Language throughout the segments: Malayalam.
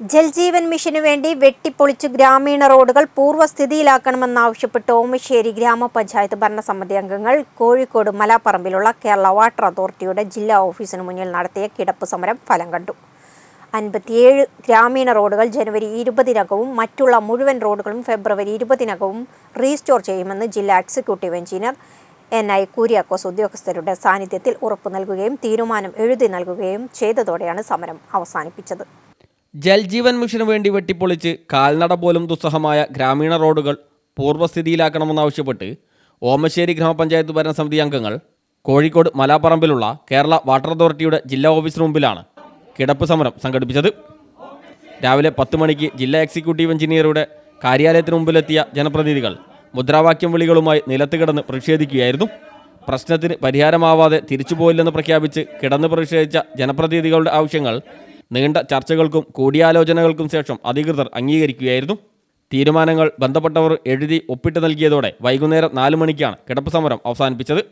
ജൽജീവൻ മിഷനു വേണ്ടി വെട്ടിപ്പൊളിച്ച് ഗ്രാമീണ റോഡുകൾ പൂർവസ്ഥിതിയിലാക്കണമെന്നാവശ്യപ്പെട്ട് ഓമശ്ശേരി ഗ്രാമപഞ്ചായത്ത് ഭരണസമിതി അംഗങ്ങൾ കോഴിക്കോട് മലാപ്പറമ്പിലുള്ള കേരള വാട്ടർ അതോറിറ്റിയുടെ ജില്ലാ ഓഫീസിന് മുന്നിൽ നടത്തിയ കിടപ്പ് സമരം ഫലം കണ്ടു. അൻപത്തിയേഴ് ഗ്രാമീണ റോഡുകൾ ജനുവരി ഇരുപതിനകവും മറ്റുള്ള മുഴുവൻ റോഡുകളും ഫെബ്രുവരി ഇരുപതിനകവും റീസ്റ്റോർ ചെയ്യുമെന്ന് ജില്ലാ executive engineer N I Kuriakose ഉദ്യോഗസ്ഥരുടെ സാന്നിധ്യത്തിൽ ഉറപ്പു നൽകുകയും തീരുമാനം എഴുതി നൽകുകയും ചെയ്തതോടെയാണ് സമരം അവസാനിപ്പിച്ചത്. ജൽജീവൻ മിഷന് വേണ്ടി വെട്ടിപ്പൊളിച്ച് കാൽനട പോലും ദുസ്സഹമായ ഗ്രാമീണ റോഡുകൾ പൂർവസ്ഥിതിയിലാക്കണമെന്നാവശ്യപ്പെട്ട് ഓമശ്ശേരി ഗ്രാമപഞ്ചായത്ത് ഭരണസമിതി അംഗങ്ങൾ കോഴിക്കോട് മലാപ്പറമ്പിലുള്ള കേരള വാട്ടർ അതോറിറ്റിയുടെ ജില്ലാ ഓഫീസിന് മുമ്പിലാണ് കിടപ്പ് സമരം സംഘടിപ്പിച്ചത്. രാവിലെ പത്ത് മണിക്ക് ജില്ലാ എക്സിക്യൂട്ടീവ് എഞ്ചിനീയറുടെ കാര്യാലയത്തിന് മുമ്പിലെത്തിയ ജനപ്രതിനിധികൾ മുദ്രാവാക്യം വിളികളുമായി നിലത്ത് കിടന്ന് പ്രതിഷേധിക്കുകയായിരുന്നു. പ്രശ്നത്തിന് പരിഹാരമാവാതെ തിരിച്ചുപോയില്ലെന്ന് പ്രഖ്യാപിച്ച് കിടന്ന് പ്രതിഷേധിച്ച ജനപ്രതിനിധികളുടെ ആവശ്യങ്ങൾ നീണ്ട ചർച്ചകൾക്കും കൂടിയാലോചനകൾക്കും ശേഷം അധികൃതർ അംഗീകരിക്കുകയായിരുന്നു. തീരുമാനങ്ങൾ ബന്ധപ്പെട്ടവർ എഴുതി ഒപ്പിട്ട് നൽകിയതോടെ വൈകുന്നേരം നാല് മണിക്കാണ് കിടപ്പ് സമരം അവസാനിപ്പിച്ചത്.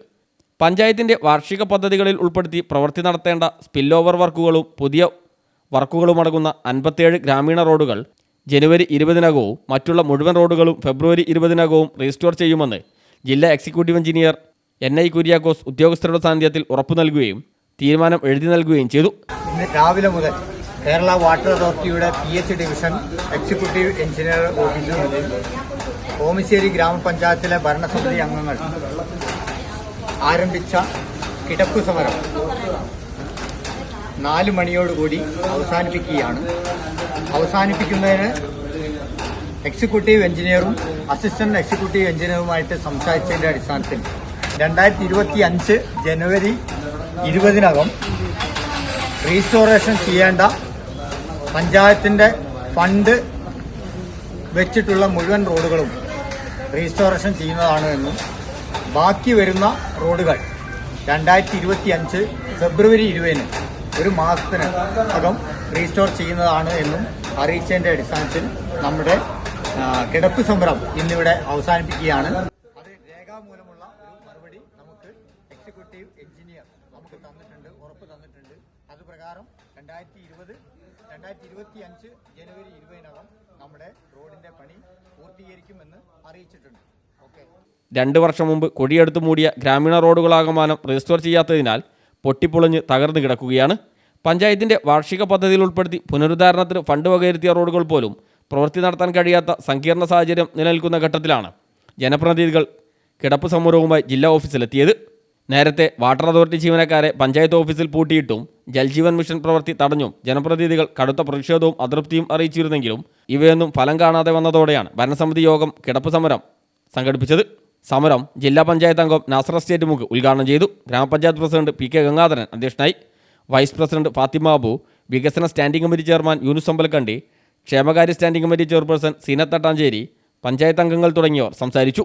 പഞ്ചായത്തിന്റെ വാർഷിക പദ്ധതികളിൽ ഉൾപ്പെടുത്തി പ്രവൃത്തി നടത്തേണ്ട സ്പില്ലോവർ വർക്കുകളും പുതിയ വർക്കുകളും അടങ്ങുന്ന അൻപത്തേഴ് ഗ്രാമീണ റോഡുകൾ ജനുവരി ഇരുപതിനകവും മറ്റുള്ള മുഴുവൻ റോഡുകളും ഫെബ്രുവരി ഇരുപതിനകവും റീസ്റ്റോർ ചെയ്യുമെന്ന് ജില്ലാ executive engineer N I Kuriakose ഉദ്യോഗസ്ഥരുടെ സാന്നിധ്യത്തിൽ ഉറപ്പു നൽകുകയും തീരുമാനം എഴുതി നൽകുകയും ചെയ്തു. രാവിലെ മുതൽ കേരള വാട്ടർ അതോറിറ്റിയുടെ P H division executive engineer ഓഫീസിൽ മുന്നിൽ ഓമിശ്ശേരി ഗ്രാമപഞ്ചായത്തിലെ ഭരണസമിതി അംഗങ്ങൾ ആരംഭിച്ച കിടപ്പ് സമരം നാല് മണിയോടുകൂടി അവസാനിപ്പിക്കുകയാണ്. അവസാനിപ്പിക്കുന്നതിന് എക്സിക്യൂട്ടീവ് എഞ്ചിനീയറും അസിസ്റ്റന്റ് എക്സിക്യൂട്ടീവ് എഞ്ചിനീയറുമായിട്ട് സംസാരിച്ചതിന്റെ അടിസ്ഥാനത്തിൽ രണ്ടായിരത്തി ഇരുപത്തി അഞ്ച് ജനുവരി ഇരുപതിനകം റീസ്റ്റോറേഷൻ ചെയ്യേണ്ട പഞ്ചായത്തിന്റെ ഫണ്ട് വെച്ചിട്ടുള്ള മുഴുവൻ റോഡുകളും റീസ്റ്റോറേഷൻ ചെയ്യുന്നതാണ് എന്നും ബാക്കി വരുന്ന റോഡുകൾ രണ്ടായിരത്തി ഇരുപത്തി അഞ്ച് ഫെബ്രുവരി ഇരുപതിന് ഒരു മാസത്തിന് അകം റീസ്റ്റോർ ചെയ്യുന്നതാണ് എന്നും അറിയിച്ചതിന്റെ അടിസ്ഥാനത്തിൽ നമ്മുടെ കിടപ്പ് സമരം ഇന്നിവിടെ അവസാനിപ്പിക്കുകയാണ്. അത് ഒരു മറുപടി നമുക്ക് എക്സിക്യൂട്ടീവ് എഞ്ചിനീയർ നമുക്ക് തന്നിട്ടുണ്ട് ഉറപ്പ് തന്നിട്ടുണ്ട്. അത് പ്രകാരം രണ്ടായിരത്തി ഇരുപത് രണ്ടായിരത്തി ഇരുപത്തി അഞ്ച് ജനുവരി ഇരുപതിനകം നമ്മുടെ റോഡിന്റെ പണി പൂർത്തീകരിക്കുമെന്ന് അറിയിച്ചിട്ടുണ്ട്. രണ്ട് വർഷം മുമ്പ് കൊടിയെടുത്ത് മൂടിയ ഗ്രാമീണ റോഡുകളാകമാനം രജിസ്റ്റർ ചെയ്യാത്തതിനാൽ പൊട്ടിപ്പൊളിഞ്ഞ് തകർന്നു കിടക്കുകയാണ്. പഞ്ചായത്തിന്റെ വാർഷിക പദ്ധതിയിൽ ഉൾപ്പെടുത്തി പുനരുദ്ധാരണത്തിന് ഫണ്ട് വകയിരുത്തിയ റോഡുകൾ പോലും പ്രവൃത്തി നടത്താൻ കഴിയാത്ത സങ്കീർണ സാഹചര്യം നിലനിൽക്കുന്ന ഘട്ടത്തിലാണ്. ജനപ്രതിനിധികൾ കിടപ്പ് സമരവുമായി ജില്ലാ ഓഫീസിലെത്തിയത്. നേരത്തെ വാട്ടർ അതോറിറ്റി ജീവനക്കാരെ പഞ്ചായത്ത് ഓഫീസിൽ പൂട്ടിയിട്ടും ജൽജീവൻ മിഷൻ പ്രവൃത്തി തടഞ്ഞും ജനപ്രതിനിധികൾ കടുത്ത പ്രതിഷേധവും അതൃപ്തിയും അറിയിച്ചിരുന്നെങ്കിലും ഇവയൊന്നും ഫലം കാണാതെ വന്നതോടെയാണ് ഭരണസമിതി യോഗം കിടപ്പ് സമരം സംഘടിപ്പിച്ചത്. സമരം ജില്ലാ പഞ്ചായത്ത് അംഗം നാസർ സ്റ്റേറ്റ് മുഖ് ഉദ്ഘാടനം ചെയ്തു. ഗ്രാമപഞ്ചായത്ത് പ്രസിഡന്റ് പി കെ ഗംഗാധരൻ അധ്യക്ഷനായി. വൈസ് പ്രസിഡന്റ് ഫാത്തിമ അബു വികസന standing committee chairman Yunus Ambalakkandi ക്ഷേമകാര്യ standing committee chairperson Seena Thattancheri panchayat അംഗങ്ങൾ തുടങ്ങിയവർ സംസാരിച്ചു.